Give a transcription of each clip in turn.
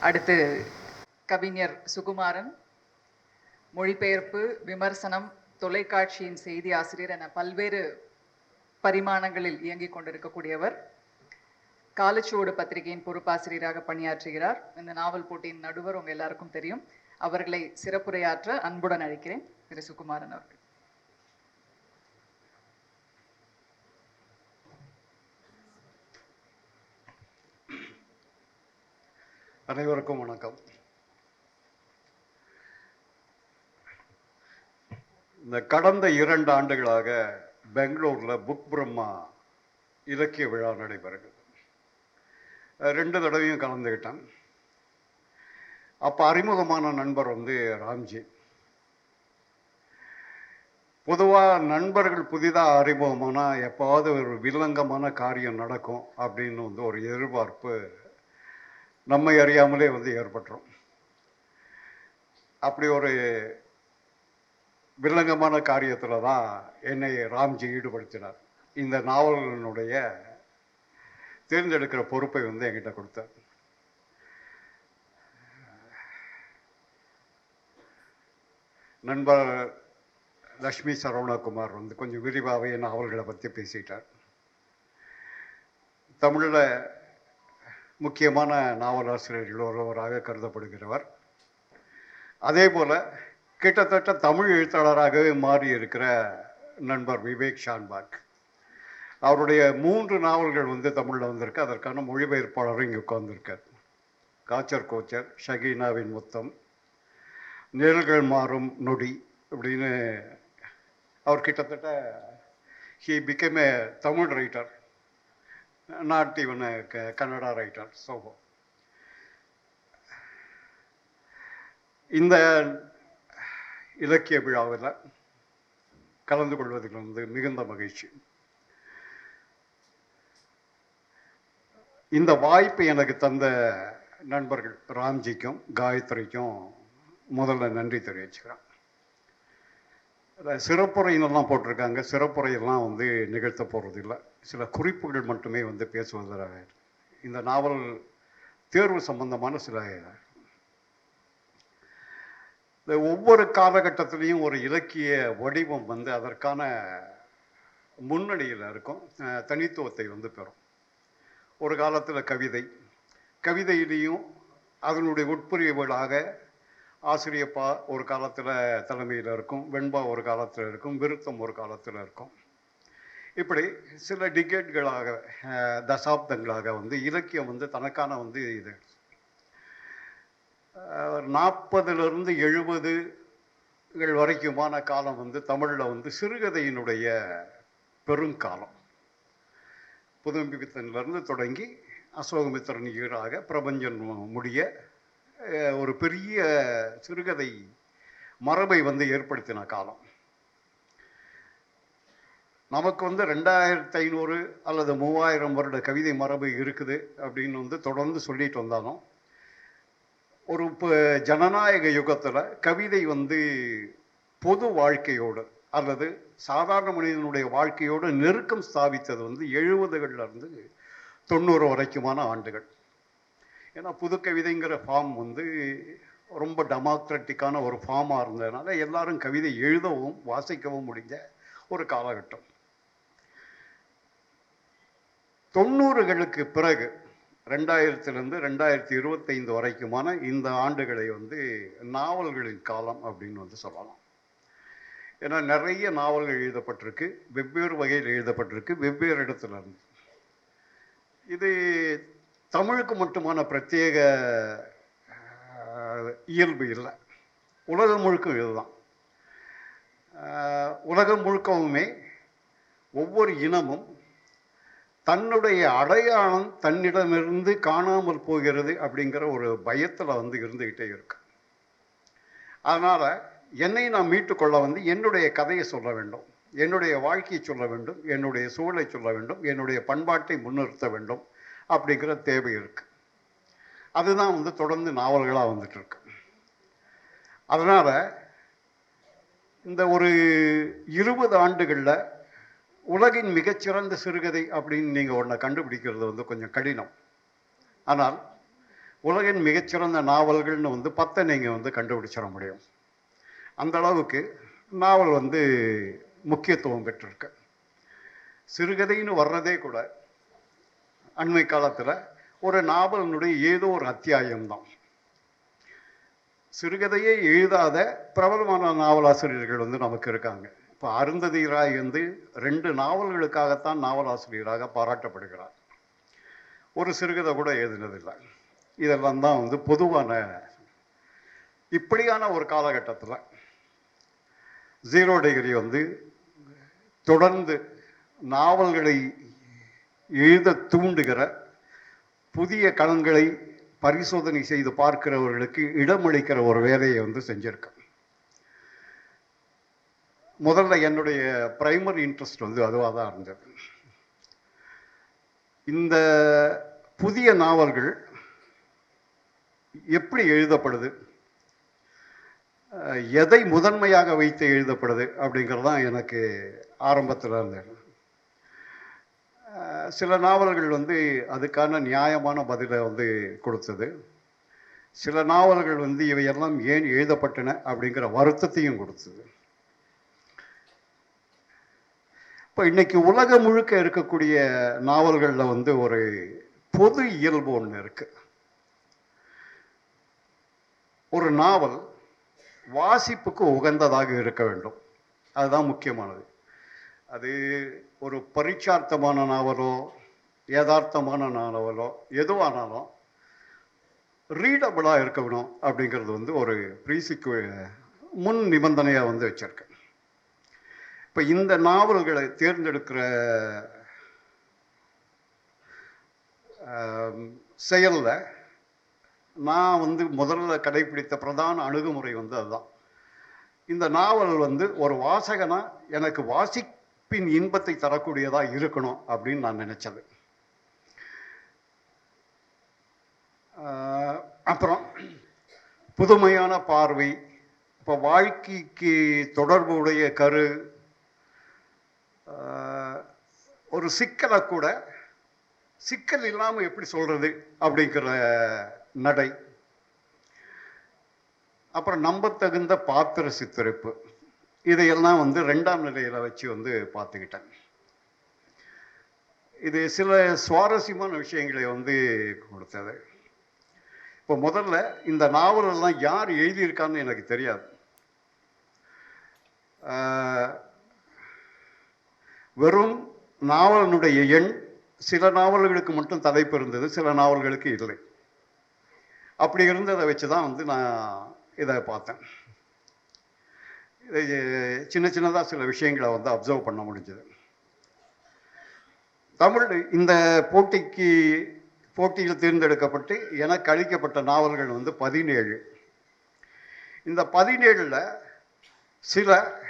அடுத்து கவிஞர் சுகுமாரன். மொழிபெயர்ப்பு விமர்சனம் தொலைக்காட்சியின் செய்தி ஆசிரியர் என பல்வேறு பரிமாணங்களில் இயங்கிக் கொண்டிருக்கக்கூடியவர். காலச்சுவோடு பத்திரிகையின் பொறுப்பாசிரியராக பணியாற்றுகிறார். இந்த நாவல் போட்டியின் நடுவர் உங்க எல்லாருக்கும் தெரியும். அவர்களை சிறப்புரையாற்ற அன்புடன் அழைக்கிறேன். திரு. சுகுமாரன் அவர்கள். அனைவருக்கும் வணக்கம். இந்த கடந்த இரண்டு ஆண்டுகளாக பெங்களூரில் புக் பிரம்மா இலக்கிய விழா நடைபெறுகிறது. ரெண்டு தடவையும் கலந்துக்கிட்டேன் அப்போ அறிமுகமான நண்பர் வந்து ராம்ஜி. பொதுவாக நண்பர்கள் புதிதாக அறிமுகமானால் எப்பாவது ஒரு வில்லங்கமான காரியம் நடக்கும் அப்படின்னு வந்து ஒரு எதிர்பார்ப்பு நம்மை அறியாமலே வந்து ஏற்பட்டுரும். அப்படி ஒரு வில்லங்கமான காரியத்தில் தான் என்னை ராம்ஜி ஈடுபடுத்தினார். இந்த நாவல்களினுடைய தேர்ந்தெடுக்கிற பொறுப்பை வந்து என்கிட்ட கொடுத்தார். நண்பர் லக்ஷ்மி சரவணகுமார் வந்து கொஞ்சம் விரிவாகவே நாவல்களை பற்றி பேசிட்டார். தமிழில் முக்கியமான நாவலாசிரியர்கள் ஒருவராக கருதப்படுகிறவர். அதே போல் கிட்டத்தட்ட தமிழ் எழுத்தாளராகவே மாறி இருக்கிற நண்பர் விவேக் ஷான்பாக். அவருடைய மூன்று நாவல்கள் வந்து தமிழில் வந்திருக்கு. அதற்கான மொழிபெயர்ப்பாளரும் இங்கே உட்கார்ந்துருக்கார். காச்சர் கோச்சர் ஷகீனாவின் முத்தம் நிழல்கள் மாறும் நொடி அப்படின்னு அவர் கிட்டத்தட்ட he became a Tamil writer not even Kannada writer so இந்த இலக்கிய விழாவில் கலந்து கொள்வதில் வந்து மிகுந்த மகிழ்ச்சி. இந்த வாய்ப்பு எனக்கு தந்த நண்பர்கள் ராம்ஜிக்கும் காயத்ரிக்கும் முதல்ல நன்றி தெரிவிச்சுக்கிறேன். சிறப்புரையினெல்லாம் போட்டிருக்காங்க. சிறப்புரையெல்லாம் வந்து நிகழ்த்த போகிறதில்ல சில குறிப்புகள் மட்டுமே வந்து பேசுவதாக இந்த நாவல் தேர்வு சம்பந்தமான சில இந்த ஒவ்வொரு காலகட்டத்திலையும் ஒரு இலக்கிய வடிவம் வந்து அதற்கான முன்னணியில் இருக்கும். தனித்துவத்தை வந்து பெறும். ஒரு காலத்தில் கவிதை. கவிதையிலையும் அதனுடைய உட்பிரிவுகளாக ஆசிரியப்பா ஒரு காலத்தில் தலைமையில் இருக்கும் வெண்பா ஒரு காலத்தில் இருக்கும் விருத்தம் ஒரு காலத்தில் இருக்கும். இப்படி சில டிகேட்களாக தசாப்தங்களாக வந்து இலக்கியம் வந்து தனக்கான வந்து இது. நாற்பதுலேருந்து எழுபதுகள் வரைக்குமான காலம் வந்து தமிழில் வந்து சிறுகதையினுடைய பெருங்காலம். புதுமித்தனிலிருந்து தொடங்கி அசோகமித்திரன் ஈராக பிரபஞ்சன் முடிய ஒரு பெரிய சிறுகதை மரபை வந்து ஏற்படுத்தின காலம். நமக்கு வந்து ரெண்டாயிரத்தி ஐநூறு அல்லது மூவாயிரம் வருட கவிதை மரபு இருக்குது அப்படின்னு வந்து தொடர்ந்து சொல்லிட்டு வந்தாலும் ஒரு இப்போ ஜனநாயக யுகத்தில் கவிதை வந்து பொது வாழ்க்கையோடு அல்லது சாதாரண மனிதனுடைய வாழ்க்கையோடு நெருக்கம் ஸ்தாபித்தது வந்து எழுபதுகள்ல இருந்து தொண்ணூறு வரைக்குமான ஆண்டுகள். ஏன்னா புது கவிதைங்கிற ஃபார்ம் வந்து ரொம்ப டெமோக்ராட்டிக்கான ஒரு ஃபார்மாக இருந்ததுனால எல்லாரும் கவிதை எழுதவும் வாசிக்கவும் முடிஞ்ச ஒரு காலகட்டம். தொண்ணூறுகளுக்கு பிறகு ரெண்டாயிரத்திலிருந்து ரெண்டாயிரத்தி இருபத்தைந்து வரைக்குமான இந்த ஆண்டுகளை வந்து நாவல்களின் காலம் அப்படின்னு வந்து சொல்லலாம். ஏன்னா நிறைய நாவல்கள் எழுதப்பட்டிருக்கு வெவ்வேறு வகையில் எழுதப்பட்டிருக்கு வெவ்வேறு இடத்துல இருந்து. இது தமிழுக்கு மட்டுமான பிரத்யேக இயல்பு இல்லை. உலகம் முழுக்க இதுதான். உலகம் முழுக்கவுமே ஒவ்வொரு இனமும் தன்னுடைய அடையாளம் தன்னிடமிருந்து காணாமல் போகிறது அப்படிங்கிற ஒரு பயத்தில் வந்து இருந்துக்கிட்டே இருக்கு. அதனால் என்னை நான் மீட்டுக்கொள்ள வந்து என்னுடைய கதையை சொல்ல வேண்டும். என்னுடைய வாழ்க்கையை சொல்ல வேண்டும். என்னுடைய சூழலை சொல்ல வேண்டும். என்னுடைய பண்பாட்டை முன்னிறுத்த வேண்டும். அப்படிங்கிற தேவை இருக்குது அதுதான் வந்து தொடர்ந்து நாவல்களாக வந்துட்டு இருக்கு. அதனால் இந்த ஒரு இருபது ஆண்டுகளில் உலகின் மிகச்சிறந்த சிறுகதை அப்படின்னு நீங்கள் ஒன்றை கண்டுபிடிக்கிறது வந்து கொஞ்சம் கடினம். ஆனால் உலகின் மிகச்சிறந்த நாவல்கள்னு வந்து பத்தை நீங்கள் வந்து கண்டுபிடிச்சிட முடியும். அந்த அளவுக்கு நாவல் வந்து முக்கியத்துவம் பெற்றிருக்கு. சிறுகதைன்னு வர்றதே கூட அண்மை காலத்தில் ஒரு நாவலினுடைய ஏதோ ஒரு அத்தியாயம்தான். சிறுகதையே எழுதாத பிரபலமான நாவலாசிரியர்கள் வந்து நமக்கு இருக்காங்க. இப்போ அருந்ததி ராய் வந்து ரெண்டு நாவல்களுக்காகத்தான் நாவலாசிரியராக பாராட்டப்படுகிறார். ஒரு சிறுகதை கூட எழுதினதில்லை. இதெல்லாம் தான் வந்து பொதுவான இப்படியான ஒரு காலகட்டத்தில் ஜீரோ டிகிரி வந்து தொடர்ந்து நாவல்களை எழுத தூண்டுகிற புதிய களங்களை பரிசோதனை செய்து பார்க்கிறவர்களுக்கு இடமளிக்கிற ஒரு வேலையை வந்து செஞ்சிருக்கேன். முதல்ல என்னுடைய பிரைமரி இன்ட்ரெஸ்ட் வந்து அதுவாக தான் இருந்தது. இந்த புதிய நாவல்கள் எப்படி எழுதப்படுது? எதை முதன்மையாக வைத்து எழுதப்படுது அப்படிங்கிறது தான் எனக்கு ஆரம்பத்தில் இருந்தது. சில நாவல்கள் வந்து அதுக்கான நியாயமான பதிலை வந்து கொடுத்தது. சில நாவல்கள் வந்து இவையெல்லாம் ஏன் எழுதப்பட்டன அப்படிங்கிற வருத்தத்தையும் கொடுத்தது. இப்போ இன்னைக்கு உலகம் முழுக்க இருக்கக்கூடிய நாவல்களில் வந்து ஒரு பொது இயல்பு ஒன்று இருக்கு. ஒரு நாவல் வாசிப்புக்கு உகந்ததாக இருக்க வேண்டும். அதுதான் முக்கியமானது. அது ஒரு பரிச்சார்த்தமான நாவலோ யதார்த்தமான நாவலோ எதுவானாலும் ரீடபிளாக இருக்கணும் அப்படிங்கிறது வந்து ஒரு ப்ரீசிக்கு முன் நிபந்தனையாக வந்து வச்சுருக்கேன் இப்போ இந்த நாவல்களை தேர்ந்தெடுக்கிற செயலில் நான் வந்து முதல்ல கடைபிடித்த பிரதான அணுகுமுறை வந்து அதுதான். இந்த நாவல் வந்து ஒரு வாசகனாக எனக்கு பின் இன்பத்தை தரக்கூடியதாக இருக்கணும் அப்படின்னு நான் நினைச்சது. அப்புறம் புதுமையான பார்வை இப்போ வாழ்க்கைக்கு தொடர்புடைய கரு ஒரு சிக்கலை கூட சிக்கல் இல்லாமல் எப்படி சொல்றது அப்படிங்கிற நடை. அப்புறம் நம்பத்தகுந்த பாத்திர சித்தரிப்பு. இதையெல்லாம் வந்து ரெண்டாம் நிலையில் வச்சு வந்து பார்த்துக்கிட்டேன். இது சில சுவாரஸ்யமான விஷயங்களை வந்து கொடுத்தது. இப்போ முதல்ல இந்த நாவலெல்லாம் யார் எழுதியிருக்கான்னு எனக்கு தெரியாது. வெறும் நாவலனுடைய எண் சில நாவல்களுக்கு மட்டும் தலைப்பு இருந்தது சில நாவல்களுக்கு இல்லை. அப்படி இருந்ததை வச்சு தான் வந்து நான் இதை பார்த்தேன். சின்ன சின்னதாக சில விஷயங்களை வந்து அப்சர்வ் பண்ண முடிஞ்சது. தமிழ் இந்த போட்டிக்கு போட்டியில் தேர்ந்தெடுக்கப்பட்டு எனக்கு அளிக்கப்பட்ட நாவல்கள் வந்து பதினேழு. இந்த பதினேழில் சில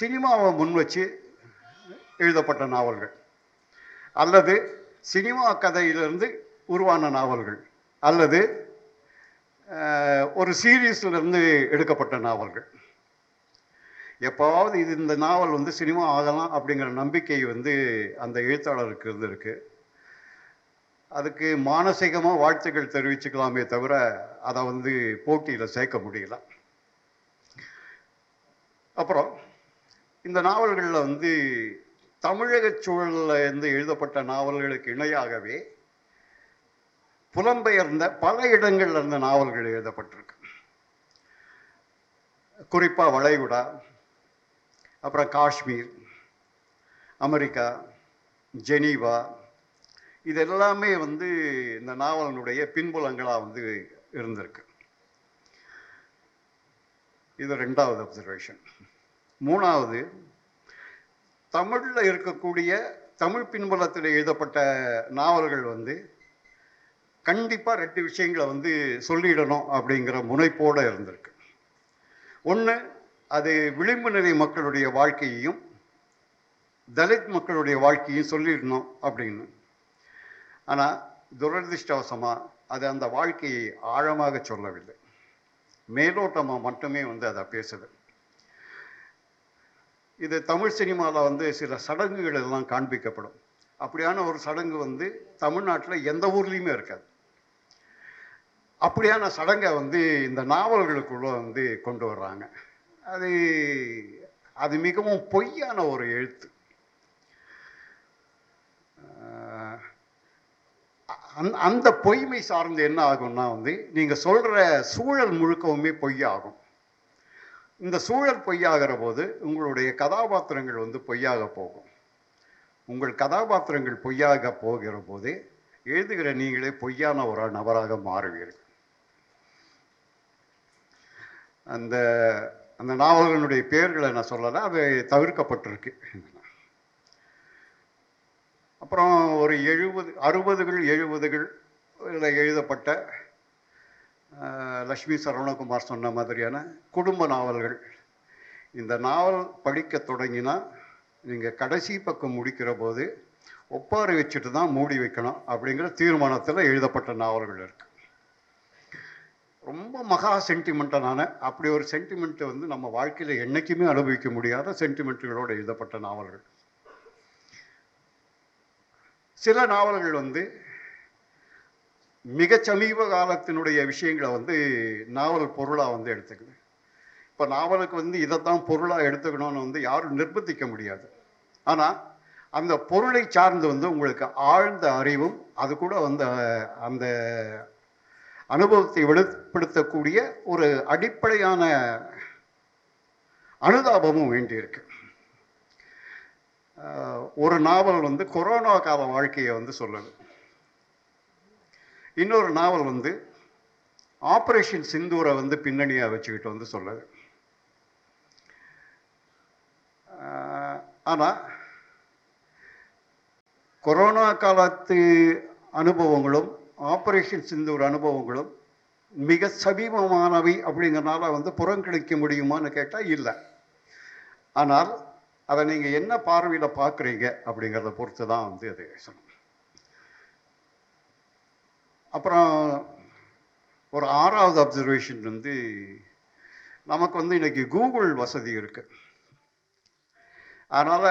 சினிமாவை முன் வச்சு எழுதப்பட்ட நாவல்கள். அல்லது சினிமா கதையிலிருந்து உருவான நாவல்கள். அல்லது ஒரு சீரீஸ்லேருந்து எடுக்கப்பட்ட நாவல்கள். எப்போவாவது இது இந்த நாவல் வந்து சினிமா ஆகலாம் அப்படிங்கிற நம்பிக்கை வந்து அந்த எழுத்தாளருக்கு இருந்திருக்கு. அதுக்கு மானசீகமாக வாழ்த்துக்கள் தெரிவிச்சுக்கலாமே தவிர அதை வந்து போட்டியில் சேர்க்க முடியல. அப்புறம் இந்த நாவல்களில் வந்து தமிழக சூழலில் இருந்து எழுதப்பட்ட நாவல்களுக்கு இணையாகவே புலம்பெயர்ந்த பல இடங்கள்ல இருந்த நாவல்கள் எழுதப்பட்டிருக்கு. குறிப்பாக வளைகுடா அப்புறம் காஷ்மீர் அமெரிக்கா ஜெனீவா இது எல்லாமே வந்து இந்த நாவலினுடைய பின்புலங்களாக வந்து இருந்திருக்கு. இது ரெண்டாவது அப்சர்வேஷன் மூணாவது தமிழில் இருக்கக்கூடிய தமிழ் பின்புலத்தில் எழுதப்பட்ட நாவல்கள் வந்து கண்டிப்பாக ரெண்டு விஷயங்களை வந்து சொல்லிடணும் அப்படிங்கிற முனைப்போடு இருந்திருக்கு. ஒன்று அது விளிம்பு நிலை மக்களுடைய வாழ்க்கையையும் தலித் மக்களுடைய வாழ்க்கையும் சொல்லிடணும் அப்படின்னு. ஆனால் துரதிருஷ்டவசமாக அது அந்த வாழ்க்கையை ஆழமாக சொல்லவில்லை. மேலோட்டமாக மட்டுமே வந்து அதை பேசுது. இது தமிழ் சினிமாவில் வந்து சில சடங்குகள் எல்லாம் காண்பிக்கப்படும். அப்படியான ஒரு சடங்கு வந்து தமிழ்நாட்டில் எந்த ஊர்லேயுமே இருக்காது. அப்படியான சடங்கை வந்து இந்த நாவல்களுக்குள்ளே வந்து கொண்டு வர்றாங்க. அது அது மிகவும் பொய்யான ஒரு எழுத்து. அந் அந்த- அந்த பொய்மை சார்ந்து என்ன ஆகும்னா வந்து நீங்கள் சொல்கிற சூழல் முழுக்கவுமே பொய்யாகும். இந்த சூழல் பொய்யாகிற போது உங்களுடைய கதாபாத்திரங்கள் வந்து பொய்யாக போகும். உங்கள் கதாபாத்திரங்கள் பொய்யாக போகிற போது எழுதுகிற நீங்களே பொய்யான ஒரு நபராக மாறுவீர்கள். அந்த அந்த நாவல்களுடைய பெயர்களை நான் சொல்லலை அது தவிர்க்கப்பட்டிருக்கு. அப்புறம் ஒரு எழுபது அறுபதுகள் எழுபதுகள் எழுதப்பட்ட லக்ஷ்மி சரவணகுமார் சொன்ன மாதிரியான குடும்ப நாவல்கள். இந்த நாவல் படிக்க தொடங்கினா நீங்கள் கடைசி பக்கம் முடிக்கிற போது ஒப்பாரி வச்சுட்டு தான் மூடி வைக்கணும் அப்படிங்கிற தீர்மானத்தில் எழுதப்பட்ட நாவல்கள் இருக்குது ரொம்ப மகா சென்டிமெண்டலான அப்படி ஒரு சென்டிமெண்ட்டை வந்து நம்ம வாழ்க்கையில் என்றைக்குமே அனுபவிக்க முடியாத சென்டிமெண்ட்டுகளோடு எழுதப்பட்ட நாவல்கள். சில நாவல்கள் வந்து மிக சமீப காலத்தினுடைய விஷயங்களை வந்து நாவல் பொருளாக வந்து எடுத்துக்குது. இப்போ நாவலுக்கு வந்து இதைத்தான் பொருளாக எடுத்துக்கணும்னு வந்து யாரும் நிர்பந்திக்க முடியாது. ஆனால் அந்த பொருளை சார்ந்து வந்து உங்களுக்கு ஆழ்ந்த அறிவும் அது கூட வந்து அந்த அனுபவத்தை வெளிப்படுத்தக்கூடிய ஒரு அடிப்படையான அனுதாபமும் வேண்டியிருக்கு. ஒரு நாவல் வந்து கொரோனா கால வாழ்க்கையை வந்து சொல்லுது. இன்னொரு நாவல் வந்து ஆப்ரேஷன் சிந்தூரை வந்து பின்னணியாக வச்சுக்கிட்டு வந்து சொல்லுது. ஆனால் கொரோனா காலத்து அனுபவங்களும் ஆப்ரேஷன் சிந்தூர் அனுபவங்களும் மிக சமீபமானவை அப்படிங்கிறனால வந்து புறங்கணிக்க முடியுமான்னு கேட்டால் இல்லை. ஆனால் அதை நீங்கள் என்ன பார்வையில் பார்க்குறீங்க அப்படிங்கிறத பொறுத்து தான் வந்து அது சொல்லணும். அப்புறம் ஒரு ஆறாவது அப்சர்வேஷன் வந்து நமக்கு வந்து இன்றைக்கி கூகுள் வசதி இருக்குது அதனால்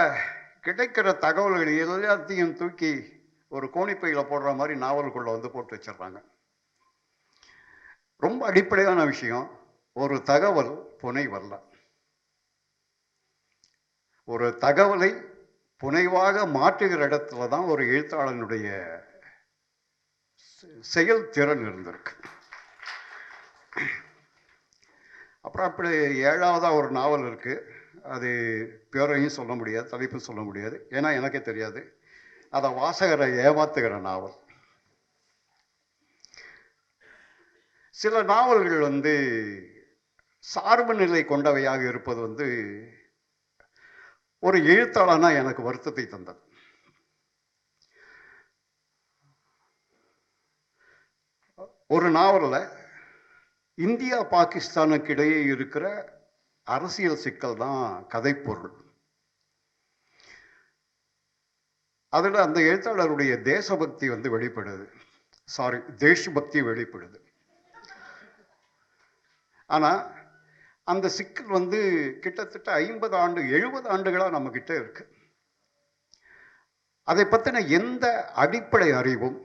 கிடைக்கிற தகவல்கள் எல்லாத்தையும் தூக்கி ஒரு கோணிப்பையில் போடுற மாதிரி நாவல்குள்ளே வந்து போட்டு வச்சிடுறாங்க ரொம்ப அடிப்படையான விஷயம் ஒரு தகவல் புனைவல்ல ஒரு தகவலை புனைவாக மாற்றுகிற இடத்துல தான் ஒரு எழுத்தாளனுடைய செ- செயல்திறன் இருந்திருக்கு. அப்புறம் அப்படி ஏழாவதாக ஒரு நாவல் இருக்கு. அது பேரையும் சொல்ல முடியாது தலைப்பும் சொல்ல முடியாது. ஏன்னா எனக்கே தெரியாது. அதை வாசகரை ஏமாத்துகிற நாவல் சில நாவல்கள் வந்து சார்பு நிலை கொண்டவையாக இருப்பது வந்து ஒரு எழுத்தாளனா எனக்கு வருத்தத்தை தந்தது. ஒரு நாவலில் இந்தியா பாகிஸ்தானுக்கு இடையே இருக்கிற அரசியல் சிக்கல் தான் கதைப்பொருள். அதில் அந்த எழுத்தாளருடைய தேசபக்தி வந்து வெளிப்படுது. சாரி தேசபக்தி வெளிப்படுது. ஆனால் அந்த சிக்கல் வந்து கிட்டத்தட்ட ஐம்பது ஆண்டு எழுபது ஆண்டுகளாக நம்மக்கிட்ட இருக்கு. அதை பற்றின எந்த அடிப்படை அறிவும்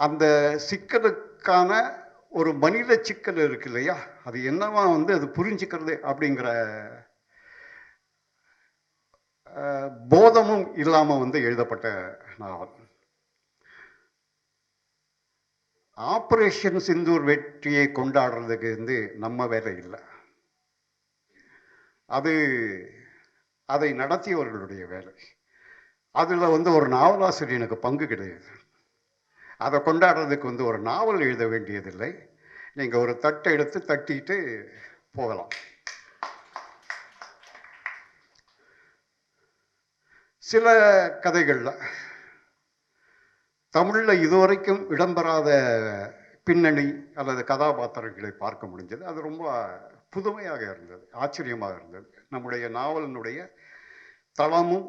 அந்த சிக்கலுக்கான ஒரு மனித சிக்கல் இருக்கு இல்லையா? அது என்னவா வந்து அது புரிஞ்சுக்கிறது அப்படிங்கிற போதமும் இல்லாமல் வந்து எழுதப்பட்ட நாவல். ஆப்ரேஷன் சிந்தூர் வெற்றியை கொண்டாடுறதுக்கு வந்து நம்ம வேலை இல்லை. அது அதை நடத்தியவர்களுடைய வேலை. அதில் வந்து ஒரு நாவலாசிரியனுக்கு பங்கு கிடையாது. அதை கொண்டாடுறதுக்கு வந்து ஒரு நாவல் எழுத வேண்டியதில்லை. நீங்கள் ஒரு தட்டை எடுத்து தட்டிட்டு போகலாம். சில கதைகளில். தமிழில் இதுவரைக்கும் இடம்பெறாத பின்னணி அல்லது கதாபாத்திரங்களை பார்க்க முடிஞ்சது. அது ரொம்ப புதுமையாக இருந்தது ஆச்சரியமாக இருந்தது. நம்முடைய நாவலினுடைய தளமும்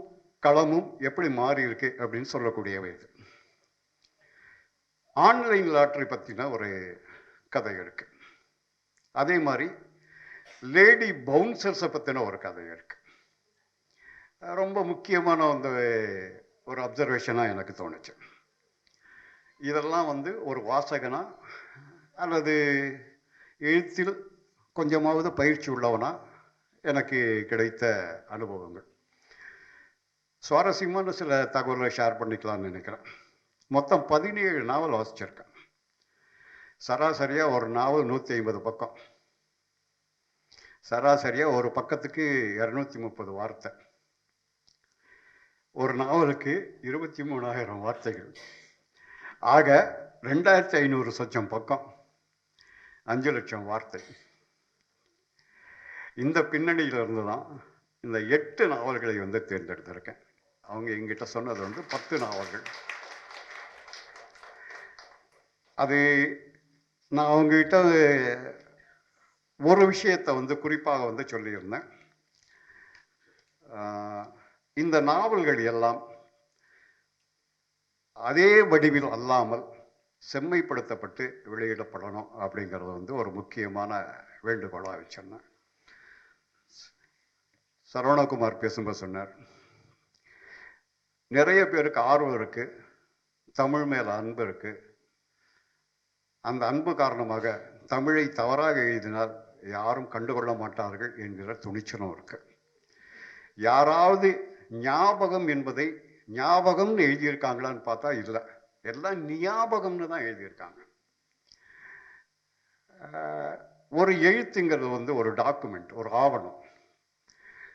களமும் எப்படி மாறி இருக்கு அப்படின்னு சொல்லக்கூடியவை இது. ஆன்லைன் லாட்ரி பற்றின ஒரு கதை இருக்கு. அதே மாதிரி லேடி பவுன்சர்ஸை பற்றின ஒரு கதை இருக்கு. ரொம்ப முக்கியமான வந்து ஒரு அப்சர்வேஷனாக எனக்கு தோணுச்சு. இதெல்லாம் வந்து ஒரு வாசகனா அல்லது எழுத்தில் கொஞ்சமாவது பயிற்சி உள்ளவனா எனக்கு கிடைத்த அனுபவங்கள். சுவாரஸ்யமான சில தகவல்களை ஷேர் பண்ணிக்கலாம்னு நினைக்கிறேன். மொத்தம் பதினேழு நாவல் வாசிச்சிருக்கேன். சராசரியாக ஒரு நாவல் நூற்றி ஐம்பது பக்கம். சராசரியாக ஒரு பக்கத்துக்கு இரநூத்தி முப்பது வார்த்தை. ஒரு நாவலுக்கு இருபத்தி மூணாயிரம் வார்த்தைகள். ஆக ரெண்டாயிரத்தி ஐநூறு சொச்சம் பக்கம். அஞ்சு லட்சம் வார்த்தை. இந்த பின்னணியிலிருந்து தான் இந்த எட்டு நாவல்களை வந்து தேர்ந்தெடுத்திருக்கேன். அவங்க எங்கிட்ட சொன்னது வந்து பத்து நாவல்கள். அது நான் அவங்ககிட்ட ஒரு விஷயத்தை வந்து குறிப்பாக வந்து சொல்லியிருந்தேன். இந்த நாவல்கள் எல்லாம் அதே வடிவில் அல்லாமல் செம்மைப்படுத்தப்பட்டு வெளியிடப்படணும் அப்படிங்கிறது வந்து ஒரு முக்கியமான வேண்டுகோளாக வச்சுருந்தேன். சரவணகுமார் பேசும்போது சொன்னார் நிறைய பேருக்கு ஆர்வம் இருக்குது தமிழ் மேல் அன்பு இருக்குது அந்த அன்பு காரணமாக தமிழை தவறாக எழுதினால் யாரும் கண்டுகொள்ள மாட்டார்கள் என்கிற துணிச்சலும் இருக்குது யாராவது ஞாபகம் என்பதை ஞாபகம்னு எழுதியிருக்காங்களான்னு பார்த்தா இல்லை. எல்லாம் ஞாபகம்னு தான் எழுதியிருக்காங்க. ஒரு எழுத்துங்கிறது வந்து ஒரு டாக்குமெண்ட் ஒரு ஆவணம்.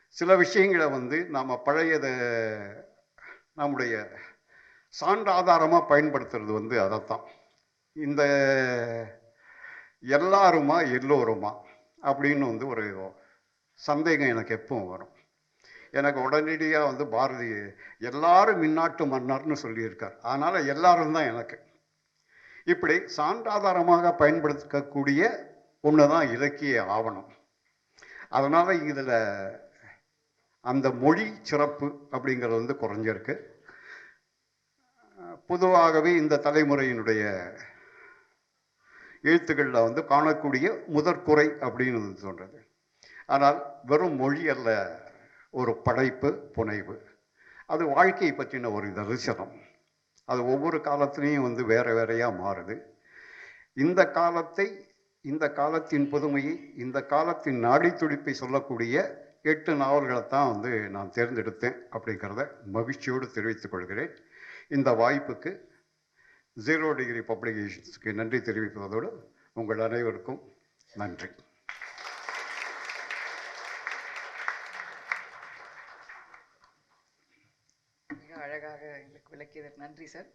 சில விஷயங்களை வந்து நாம் பழையதை நம்முடைய சான்றாதாரமாக பயன்படுத்துறது வந்து அதைத்தான். இந்த எல்லாருமா எல்லோருமா அப்படின்னு வந்து ஒரு சந்தேகம் எனக்கு எப்பவும் வரும். எனக்கு உடனடியாக வந்து பாரதி எல்லாரும் மின்னாட்டு மன்னர்னு சொல்லியிருக்கார். அதனால் எல்லாரும் தான் எனக்கு. இப்படி சான்றாதாரமாக பயன்படுத்தக்கூடிய ஒன்று தான் இலக்கிய ஆவணம். அதனால் இதில் அந்த மொழி சிறப்பு அப்படிங்கிறது வந்து குறைஞ்சிருக்கு. பொதுவாகவே இந்த தலைமுறையினுடைய எழுத்துக்களில் வந்து காணக்கூடிய முதற்குறை அப்படின்னு தோன்றது. ஆனால் வெறும் மொழி அல்ல. ஒரு படைப்பு புனைவு. அது வாழ்க்கையை பற்றின ஒரு தரிசனம். அது ஒவ்வொரு காலத்திலையும் வந்து வேற வேறையாக மாறுது. இந்த காலத்தை இந்த காலத்தின் புதுமையை இந்த காலத்தின் நாடி துடிப்பை சொல்லக்கூடிய எட்டு நாவல்களை தான் வந்து நான் தேர்ந்தெடுத்தேன் அப்படிங்கிறத மகிழ்ச்சியோடு தெரிவித்துக் கொள்கிறேன். இந்த வாய்ப்புக்கு ஜீரோ டிகிரி பப்ளிகேஷன்ஸ்க்கு நன்றி தெரிவிப்பதோடு உங்கள் அனைவருக்கும் நன்றி. விளக்கியதற்கு நன்றி சார்.